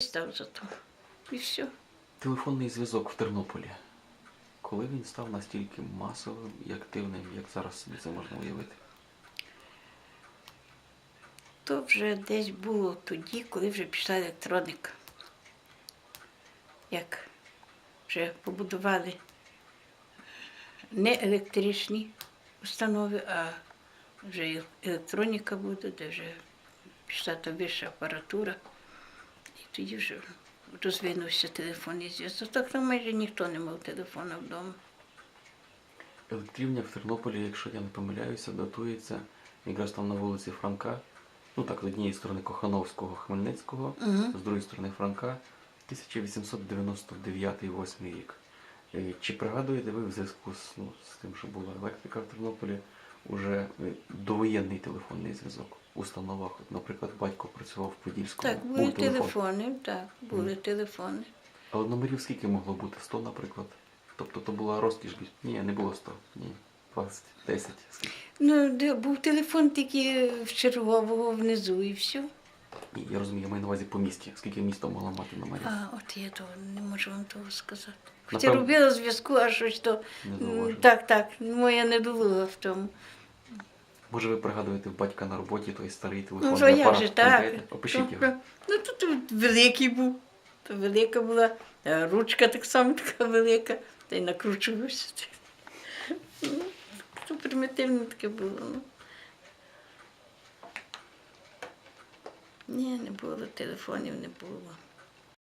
став за то. І все. Телефонний зв'язок в Тернополі. Коли він став настільки масовим і активним, як зараз собі це можна уявити? То вже десь було тоді, коли вже пішла електроніка. Як вже побудували не електричні установи, а вже електроніка буде, де вже пішла та вища апаратура. Тоді вже розвинувся телефонний зв'язок. Так там майже ніхто не мав телефона вдома. Електрівня в Тернополі, якщо я не помиляюся, датується якраз там на вулиці Франка. Ну так, з однієї сторони Кохановського, Хмельницького, Мгм. з другої сторони Франка, 1899-8 рік. Е, Чи пригадуєте ви в зв'язку з, ну, з тим, що була електрика в Тернополі, уже е, довоєнний телефонний зв'язок установах? Наприклад, батько працював в Подільському. Так, був були телефон. телефони, так, були телефони. Але номерів скільки могло бути? 100, наприклад? Тобто то була розкіш? Ні, не було 100. Ні. 20, 10. Скільки? Ну, де був телефон тільки в чергового внизу і все. Ні, я розумію, я маю на увазі по місті. Скільки місто могло мати номерів? А, от я того не можу вам того сказати. Хоча Напевно- робила зв'язку, а щось то. Не м. Так, так, моя недолуга в тому. Може ви пригадуєте в батька на роботі той старий Ну, телефонний що як же, так. Опишіть Ну, його. Ну, то великий був. То велика була, а ручка так само така велика, та й накручувався. Ну, то примітивне таке було. Ну. Ні, не було, телефонів не було.